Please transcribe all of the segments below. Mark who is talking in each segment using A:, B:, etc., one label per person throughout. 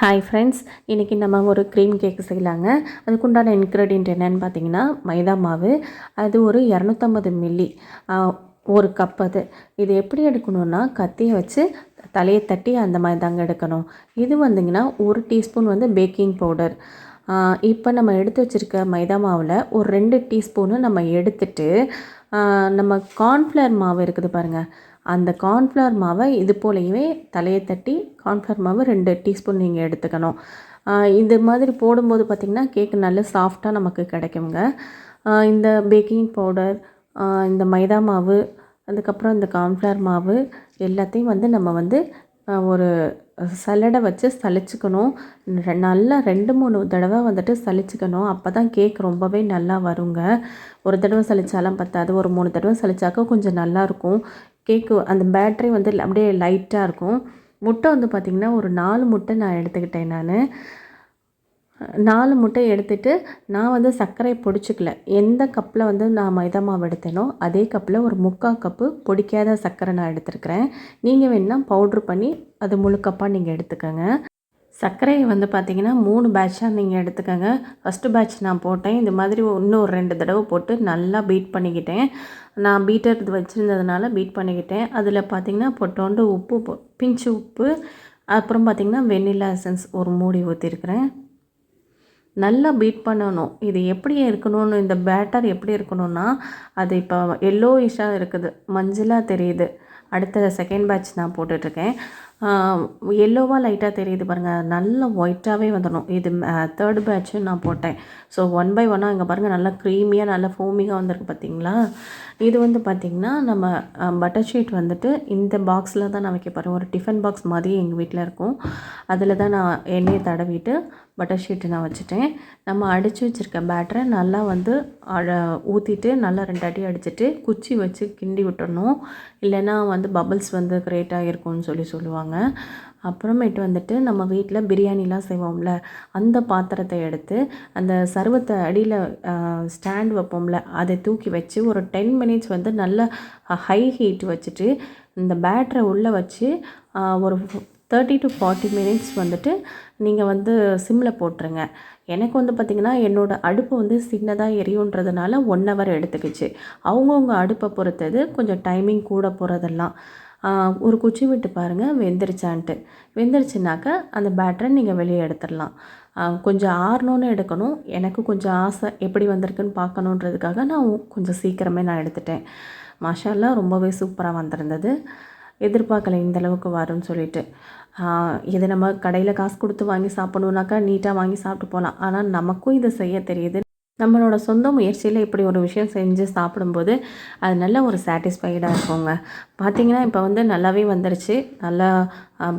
A: Hi friends இன்றைக்கி நம்ம ஒரு க்ரீம் கேக் செய்யலாங்க. அதுக்குண்டான இன்க்ரீடியன்ட் என்னென்னு பார்த்தீங்கன்னா மைதா மாவு. அது ஒரு இரநூத்தம்பது மில்லி ஒரு கப் அது. இது எப்படி எடுக்கணுன்னா கத்தியை வச்சு தலையை தட்டி அந்த மாதிரி தாங்க எடுக்கணும். இது வந்திங்கன்னா ஒரு டீஸ்பூன் வந்து பேக்கிங் பவுடர் இப்போ நம்ம எடுத்து வச்சுருக்க மைதா மாவில் ஒரு ரெண்டு டீஸ்பூனு நம்ம எடுத்துட்டு நம்ம கார்ன்ஃப்ளவர் மாவு இருக்குது பாருங்கள் அந்த கார்ன்ஃப்ளவர் மாவை இது போலவே தலையை தட்டி கார்ன்ஃப்ளவர் மாவு ரெண்டு டீஸ்பூன் நீங்கள் எடுத்துக்கணும். இது மாதிரி போடும்போது பார்த்திங்கன்னா கேக் நல்ல சாஃப்டாக நமக்கு கிடைக்குங்க. இந்த பேக்கிங் பவுடர் இந்த மைதா மாவு அதுக்கப்புறம் இந்த கார்ன்ஃப்ளவர் மாவு எல்லாத்தையும் வந்து நம்ம வந்து ஒரு சல்லடை வச்சு சலிச்சுக்கணும் ரெ- நல்லா ரெண்டு மூணு தடவை வந்துட்டு சலிச்சுக்கணும் அப்போ தான் கேக் ரொம்பவே நல்லா வருங்க. ஒரு தடவை சலிச்சாலாம் பத்தாது. ஒரு மூணு தடவை சலிச்சாக்கா கொஞ்சம் நல்லாயிருக்கும் கேக்கு அந்த பேட்டரி வந்து அப்படியே லைட்டாக இருக்கும். முட்டை வந்து பார்த்திங்கன்னா ஒரு நாலு முட்டை நான் எடுத்துக்கிட்டேன் நான். நாலு முட்டை எடுத்துட்டு நான் வந்து சர்க்கரை பொடிச்சுக்கல. எந்த கப்பில் வந்து நான் மைதா மாவு எடுத்தேனோ அதே கப்பில் ஒரு முக்கால் கப்பு பொடிக்காத சர்க்கரை நான் எடுத்துருக்கிறேன். நீங்கள் வேணால் பவுட்ரு பண்ணி அது முழு கப்பாக நீங்கள் எடுத்துக்கோங்க. சர்க்கரையை வந்து பார்த்தீங்கன்னா மூணு பேட்சாக நீங்கள் எடுத்துக்கோங்க. ஃபஸ்ட்டு பேட்ச் நான் போட்டேன். இந்த மாதிரி இன்னும் ரெண்டு தடவை போட்டு நல்லா பீட் பண்ணிக்கிட்டேன். நான் பீட்டர் இது வச்சுருந்ததுனால பீட் பண்ணிக்கிட்டேன். அதில் பார்த்திங்கன்னா பொட்டோண்டு உப்பு பிஞ்சு உப்பு அப்புறம் பார்த்திங்கன்னா வெண்ணிலா எசன்ஸ் ஒரு மூடி ஊற்றிருக்கிறேன் நல்லா பீட் பண்ணணும். இது எப்படி இருக்கணும்னு இந்த பேட்டர் எப்படி இருக்கணும்னா அது இப்போ எல்லோயிஷாக இருக்குது. மஞ்சளாக தெரியுது. அடுத்த செகண்ட் பேட்ச் நான் போட்டுட்ருக்கேன். எல்லோவாக லைட்டாக தெரியுது பாருங்கள் நல்ல ஒயிட்டாகவே வந்துடணும். இது தேர்ட் பேட்ச்சு நான் போட்டேன். ஸோ ஒன் பை ஒன்னாக இங்கே பாருங்கள் நல்லா க்ரீமியாக நல்லா ஃபோமிங்காக வந்திருக்கு பார்த்தீங்களா இது வந்து பார்த்திங்கன்னா நம்ம பட்டர் ஷீட் வந்துட்டு இந்த பாக்ஸில் தான் நான் வைக்க போகிறேன் ஒரு டிஃபன் பாக்ஸ் மாதிரி எங்கள் வீட்டில் இருக்கும். அதில் தான் நான் எண்ணெயை தடவிட்டு பட்டர் ஷீட்டு நான் வச்சுட்டேன். நம்ம அடித்து வச்சுருக்க பேட்டரை நல்லா வந்து ஊற்றிட்டு நல்லா ரெண்டு அடி அடிச்சுட்டு குச்சி வச்சு கிண்டி விட்டுறணும். இல்லைன்னா வந்து பபிள்ஸ் வந்து கிரியேட் ஆகிருக்கும்னு சொல்லி சொல்லுவாங்க. அப்புறமேட்டு வந்துட்டு நம்ம வீட்டில் பிரியாணிலாம் செய்வோம்ல அந்த பாத்திரத்தை எடுத்து அந்த சர்வத்தை அடியில் ஸ்டாண்ட் வைப்போம்ல அதை தூக்கி வச்சு ஒரு டென் மினிட்ஸ் வந்து நல்ல ஹை ஹீட் வச்சுட்டு இந்த பேட்டரை உள்ளே வச்சு ஒரு தேர்ட்டி டு ஃபார்ட்டி மினிட்ஸ் வந்துட்டு நீங்கள் வந்து சிம்மில் போட்டுருங்க. எனக்கு வந்து பார்த்திங்கன்னா என்னோடய அடுப்பு வந்து சின்னதாக எரியுன்றதுனால ஒன் ஹவர் எடுத்துக்கிச்சு. அவங்கவுங்க அடுப்பை பொறுத்தது கொஞ்சம் டைமிங் கூட போகிறதெல்லாம் ஒரு குச்சி விட்டு பாருங்கள் வெந்துருச்சான்ட்டு. வெந்துருச்சுனாக்கா அந்த பேட்டரை நீங்கள் வெளியே எடுத்துடலாம். கொஞ்சம் ஆறணுன்னு எடுக்கணும். எனக்கு கொஞ்சம் ஆசை எப்படி வந்திருக்குன்னு பார்க்கணுன்றதுக்காக நான் கொஞ்சம் சீக்கிரமே நான் எடுத்துட்டேன். மஷாலா ரொம்பவே சூப்பராக வந்திருந்தது. எதிர்பார்க்கலை இந்த அளவுக்கு வரும்னு சொல்லிட்டு. இது நம்ம கடையில் காசு கொடுத்து வாங்கி சாப்பிடணுன்னாக்கா நீட்டாக வாங்கி சாப்பிட்டு போகலாம் ஆனால் நமக்கும் இதை செய்ய தெரியுது. நம்மளோட சொந்த முயற்சியில் இப்படி ஒரு விஷயம் செஞ்சு சாப்பிடும்போது அது நல்ல ஒரு சாட்டிஸ்ஃபைடாக இருக்குங்க. பார்த்தீங்கன்னா இப்போ வந்து நல்லாவே வந்துருச்சு. நல்லா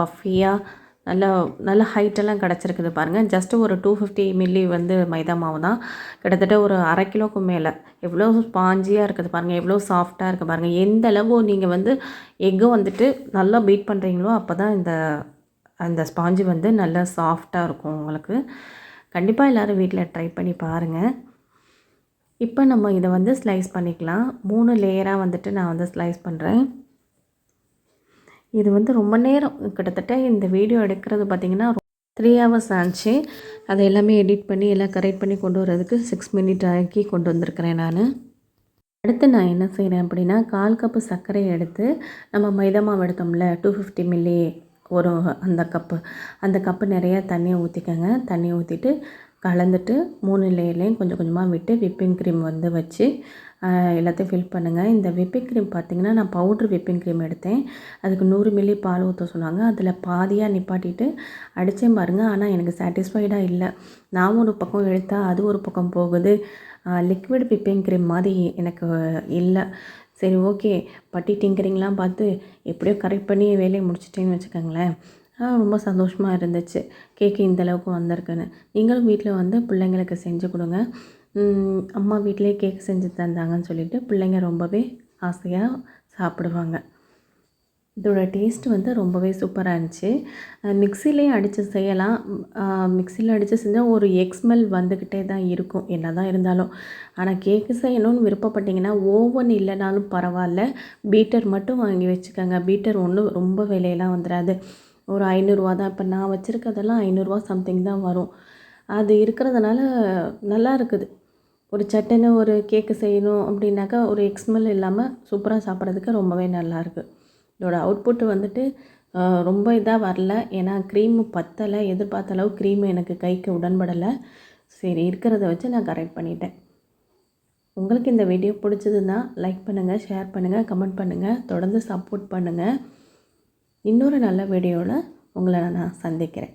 A: பஃபியாக நல்ல நல்ல ஹைட்டெல்லாம் கிடச்சிருக்குது பாருங்கள் ஜஸ்ட் ஒரு டூ ஃபிஃப்டி மில்லி வந்து மைதா மாவு தான். கிட்டத்தட்ட ஒரு அரை கிலோக்கு மேலே. எவ்வளோ ஸ்பாஞ்சியாக இருக்குது பாருங்கள் எவ்வளோ சாஃப்டாக இருக்குது பாருங்கள் எந்த அளவு நீங்கள் வந்து எக்கு வந்துட்டு நல்லா பீட் பண்ணுறீங்களோ அப்போ தான் இந்த அந்த ஸ்பாஞ்சு வந்து நல்லா சாஃப்டாக இருக்கும் உங்களுக்கு. கண்டிப்பாக எல்லோரும் வீட்டில் ட்ரை பண்ணி பாருங்கள் இப்போ நம்ம இதை வந்து ஸ்லைஸ் பண்ணிக்கலாம். மூணு லேயராக வந்துட்டு நான் வந்து ஸ்லைஸ் பண்ணுறேன் இது வந்து ரொம்ப நேரம். கிட்டத்தட்ட இந்த வீடியோ எடுக்கிறது பார்த்திங்கன்னா த்ரீ ஹவர்ஸ் ஆச்சு. அதை எல்லாமே எடிட் பண்ணி எல்லாம் கரெக்ட் பண்ணி கொண்டு வரதுக்கு சிக்ஸ் மினிட் ஆக்கி கொண்டு வந்திருக்கிறேன் நான். அடுத்து நான் என்ன செய்கிறேன் அப்படின்னா கால் கப்பு சர்க்கரையை எடுத்து நம்ம மைதா மாவு எடுத்தோம்ல டூ ஃபிஃப்டி மில்லி ஒரு அந்த கப்பு. அந்த கப்பு நிறையா தண்ணியை ஊற்றிக்கங்க தண்ணியை ஊற்றிட்டு கலந்துட்டு மூணு லேயர்லேயும் கொஞ்சம் கொஞ்சமாக விட்டு விப்பிங் க்ரீம் வந்து வச்சு எல்லாத்தையும் ஃபில் பண்ணுங்கள் இந்த விப்பிங் க்ரீம் பார்த்திங்கன்னா நான் பவுட்ரு விப்பிங் க்ரீம் எடுத்தேன். அதுக்கு நூறு மில்லி பால் ஊற்ற சொன்னாங்க. அதில் பாதியாக நிப்பாட்டிட்டு அடித்தேன் பாருங்கள் ஆனால் எனக்கு சாட்டிஸ்ஃபைடாக இல்லை. நான் ஒரு பக்கம் இழுத்தா அது ஒரு பக்கம் போகுது. லிக்விட் விப்பிங் க்ரீம் மாதிரி எனக்கு இல்லை. சரி ஓகே பட்டி டிங்கரிங்லாம் பார்த்து எப்படியோ கரெக்ட் பண்ணி வேலையை முடிச்சிட்டேன்னு வச்சுக்கோங்களேன். ரொம்ப சந்தோஷமாக இருந்துச்சு. கேக்கு இந்தளவுக்கு வந்திருக்குன்னு. நீங்களும் வீட்டில் வந்து பிள்ளைங்களுக்கு செஞ்சு கொடுங்க. அம்மா வீட்டிலே கேக் செஞ்சு தந்தாங்கன்னு சொல்லிட்டு பிள்ளைங்க ரொம்பவே ஆசையாக சாப்பிடுவாங்க. இதோட டேஸ்ட் வந்து ரொம்பவே சூப்பராக இருந்துச்சு. மிக்சிலையும் அடித்து செய்யலாம். மிக்சியில் அடித்து செஞ்சால் ஒரு எக் ஸ்மெல் வந்துக்கிட்டே தான் இருக்கும். என்ன தான் இருந்தாலும். ஆனால் கேக்கு செய்யணும்னு விருப்பப்பட்டிங்கன்னா ஓவன் இல்லைனாலும் பரவாயில்ல. பீட்டர் மட்டும் வாங்கி வச்சுக்கோங்க. பீட்டர் ஒன்றும் ரொம்ப விலையெல்லாம் வந்துடாது ஒரு ஐநூறுரூவா தான். இப்போ நான் வச்சுருக்கதெல்லாம் ஐநூறுரூவா சம்திங் தான் வரும். அது இருக்கிறதுனால நல்லா இருக்குது. ஒரு சட்டுன்னு ஒரு கேக்கு செய்யணும் அப்படின்னாக்கா ஒரு எக்ஸ்மெல் இல்லாமல் சூப்பராக சாப்பிட்றதுக்கு ரொம்பவே நல்லாயிருக்கு இதோட அவுட்புட் வந்துட்டு ரொம்ப இதாக வரல. ஏன்னா க்ரீமு பத்தலை எதிர்பார்த்த அளவு க்ரீமு எனக்கு கைக்கு உடன்படலை. சரி இருக்கிறத வச்சு நான் கரெக்ட் பண்ணிட்டேன். உங்களுக்கு இந்த வீடியோ பிடிச்சதுன்னா லைக் பண்ணுங்கள் ஷேர் பண்ணுங்கள் கமெண்ட் பண்ணுங்கள் தொடர்ந்து சப்போர்ட் பண்ணுங்கள் இன்னொரு நல்ல வீடியோவில் உங்களை நான் சந்திக்கிறேன்.